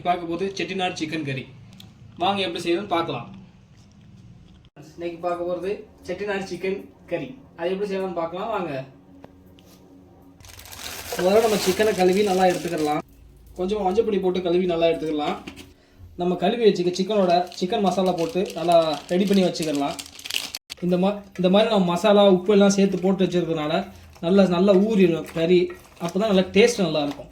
இன்றைக்கி பார்க்க போது செட்டிநாடு சிக்கன் கறி. வாங்க எப்படி செய்யணும்னு பார்க்கலாம். இன்னைக்கு பார்க்க போகிறது செட்டிநாடு சிக்கன் கறி. அது எப்படி செய்யணும்னு பார்க்கலாம். வாங்க. முதல்ல நம்ம சிக்கனை கழுவி நல்லா எடுத்துக்கலாம். கொஞ்சம் மஞ்சப்பொடி போட்டு கழுவி நல்லா எடுத்துக்கலாம். நம்ம கழுவி வச்சுக்க சிக்கனோட சிக்கன் மசாலா போட்டு நல்லா ரெடி பண்ணி வச்சுக்கலாம். இந்த மா இந்த மாதிரி நம்ம மசாலா உப்பு எல்லாம் சேர்த்து போட்டு வச்சிருக்கனால நல்லா நல்லா ஊறிடும் கறி. அப்போ தான் நல்லா டேஸ்ட் நல்லாயிருக்கும்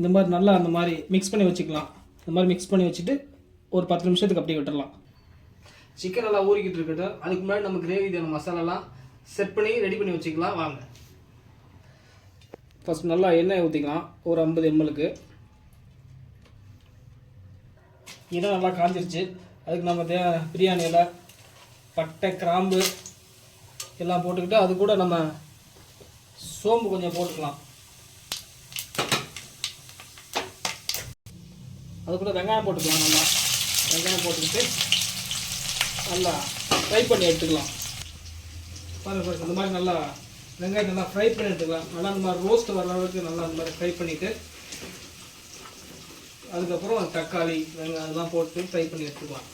இந்த மாதிரி நல்லா அந்த மாதிரி மிக்ஸ் பண்ணி வச்சுக்கலாம். இந்த மாதிரி மிக்ஸ் பண்ணி வச்சுட்டு ஒரு பத்து நிமிஷத்துக்கு அப்படியே விட்டுறலாம். சிக்கன் நல்லா ஊறிக்கிட்டு இருக்கட்டும். அதுக்கு முன்னாடி நம்ம கிரேவி தேவை மசாலாலாம் செட் பண்ணி ரெடி பண்ணி வச்சுக்கலாம். வாங்க. ஃபஸ்ட் நல்லா எண்ணெய் ஊற்றிக்கலாம் ஒரு ஐம்பது எம்எல்க்கு எண்ணெய் நல்லா காஞ்சிருச்சு. அதுக்கு நம்ம தே பிரியாணி இலை பட்டை கிராம்பு எல்லாம் போட்டுக்கிட்டு அது கூட நம்ம சோம்பு கொஞ்சம் போட்டுக்கலாம். அது வெங்காயம் போட்டுக்கலாம் நல்லா. வெங்காயம் போட்டுக்கிட்டு நல்லா ஃப்ரை பண்ணி எடுத்துக்கலாம். பாருங்க பாருங்க இந்த மாதிரி நல்லா வெங்காயம் நல்லா ஃப்ரை பண்ணி எடுத்துக்கலாம். நல்லா இந்த மாதிரி ரோஸ்ட் வர அளவுக்கு நல்லா இந்த மாதிரி ஃப்ரை பண்ணிவிட்டு அதுக்கப்புறம் தக்காளி வெங்காயம் அதெல்லாம் போட்டு ஃப்ரை பண்ணி எடுத்துக்கலாம்.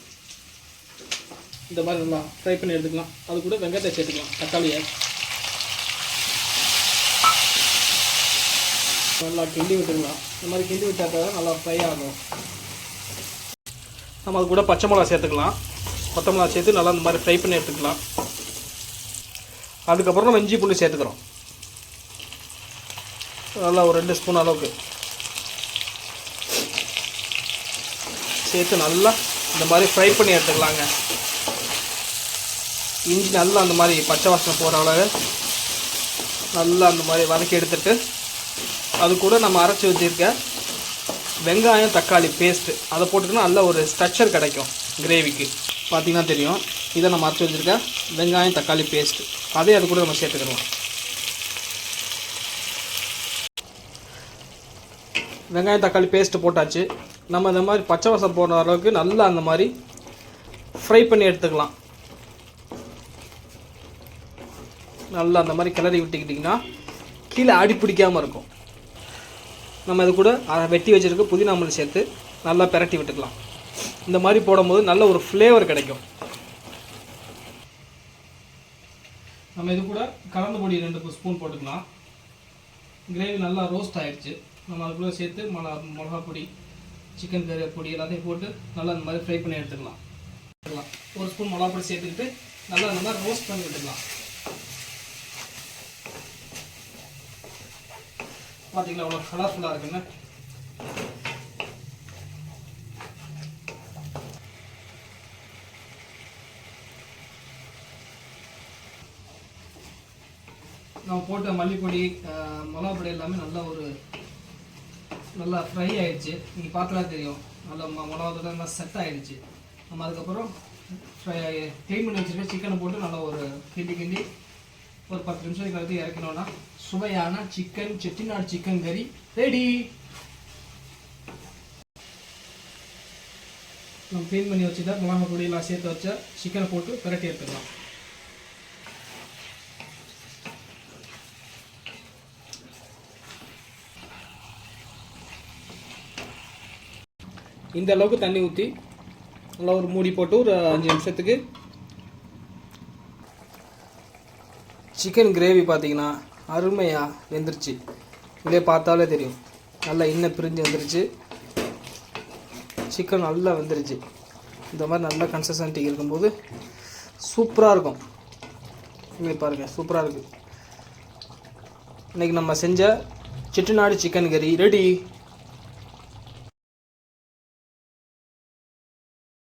இந்த மாதிரி நல்லா ஃப்ரை பண்ணி எடுத்துக்கலாம். அது கூட வெங்காயத்தை சேர்த்துக்கலாம் தக்காளியை. நல்லா கிண்டி விட்டுக்கலாம் இந்த மாதிரி கிண்டி விட்டாக்க தான் நல்லா ஃப்ரை ஆகும். நம்ம அது கூட பச்சை மிளகா சேர்த்துக்கலாம். பச்சை மிளகா சேர்த்து நல்லா இந்த மாதிரி ஃப்ரை பண்ணி எடுத்துக்கலாம். அதுக்கப்புறம் நம்ம இஞ்சி பூண்டு சேர்த்துக்கிறோம். நல்லா ஒரு ரெண்டு ஸ்பூன் அளவுக்கு. சேர்த்து நல்லா இந்த மாதிரி ஃப்ரை பண்ணி எடுத்துக்கலாங்க. இஞ்சி நல்லா அந்த மாதிரி பச்சை வாசனை போகிற அளவு நல்லா அந்த மாதிரி வதக்கி எடுத்துட்டு அது கூட நம்ம அரைச்சி வச்சுருக்க வெங்காயம் தக்காளி பேஸ்ட்டு அதை போட்டுக்கினா நல்ல ஒரு ஸ்ட்ரக்சர் கிடைக்கும் கிரேவிக்கு பார்த்தீங்கன்னா தெரியும். இதை நம்ம அரைச்சி வச்சுருக்க வெங்காயம் தக்காளி பேஸ்ட்டு அதே அது கூட நம்ம சேர்த்துக்கலாம் வெங்காயம் தக்காளி பேஸ்ட்டு போட்டாச்சு. நம்ம இந்த மாதிரி பச்சை வசம் போடுற அளவுக்கு நல்லா அந்த மாதிரி ஃப்ரை பண்ணி எடுத்துக்கலாம். நல்லா அந்த மாதிரி கிளறி விட்டுக்கிட்டிங்கன்னா கீழே அடி பிடிக்காமல் இருக்கும். நம்ம இது கூட அதை வெட்டி வச்சுருக்க புதினா மல்லி சேர்த்து நல்லா பிரட்டி விட்டுக்கலாம். இந்த மாதிரி போடும்போது நல்ல ஒரு ஃப்ளேவர் கிடைக்கும். நம்ம இது கூட கலந்த பொடி ரெண்டு ஸ்பூன் போட்டுக்கலாம். கிரேவி நல்லா ரோஸ்ட் ஆகிடுச்சு நம்ம அது கூட சேர்த்து மிளகா மிளகா பொடி சிக்கன் கறி பொடி எல்லாத்தையும் போட்டு நல்லா இந்த மாதிரி ஃப்ரை பண்ணி எடுத்துக்கலாம். ஒரு ஸ்பூன் மிளகா பொடி சேர்த்துக்கிட்டு நல்லா இந்த மாதிரி ரோஸ்ட் பண்ணி விட்டுக்கலாம். பார்த்தீங்களா அவ்வளோ கலர்ஃபுல்லாக இருக்குன்னு? நம்ம போட்ட மல்லிப்பொடி மிளகாப்பொடி மிளகா பொடி எல்லாமே நல்லா ஒரு நல்லா ஃப்ரை ஆகிடுச்சு நீங்கள் பார்த்தா தெரியும். நல்லா ம- நல்லா செட் ஆகிடுச்சு நம்ம அதுக்கப்புறம் ஃப்ரை க்ளீன் பண்ணி வச்சுருக்க சிக்கனை போட்டு நல்லா ஒரு கிண்டி கிண்டி ஒரு பத்து நிமிஷம் கழித்து இறக்கணும்னா சுவையான சிக்கன் செட்டிநாடு சிக்கன் கறி ரெடி நம்ம க்ளீன் பண்ணி வச்சுட்டா மிளகா பொடியெல்லாம் சேர்த்து வச்ச சிக்கனை போட்டு பிரட்டி எடுத்துக்கலாம். இந்த அளவுக்கு தண்ணி ஊற்றி நல்லா ஒரு மூடி போட்டு ஒரு அஞ்சு நிமிஷத்துக்கு சிக்கன் கிரேவி பார்த்தீங்கன்னா அருமையாக வெந்துருச்சு. இதிலே பார்த்தாலே தெரியும். நல்லா இன்னும் பிரிஞ்சு வந்துருச்சு. சிக்கன் நல்லா வெந்துருச்சு. இந்த மாதிரி நல்ல கன்சிஸ்டன்சி இருக்கும்போது சூப்பராக இருக்கும். இங்கே பாருங்கள் சூப்பராக இருக்குது இன்றைக்கி நம்ம செஞ்ச செட்டிநாடு சிக்கன் கறி. ரெடி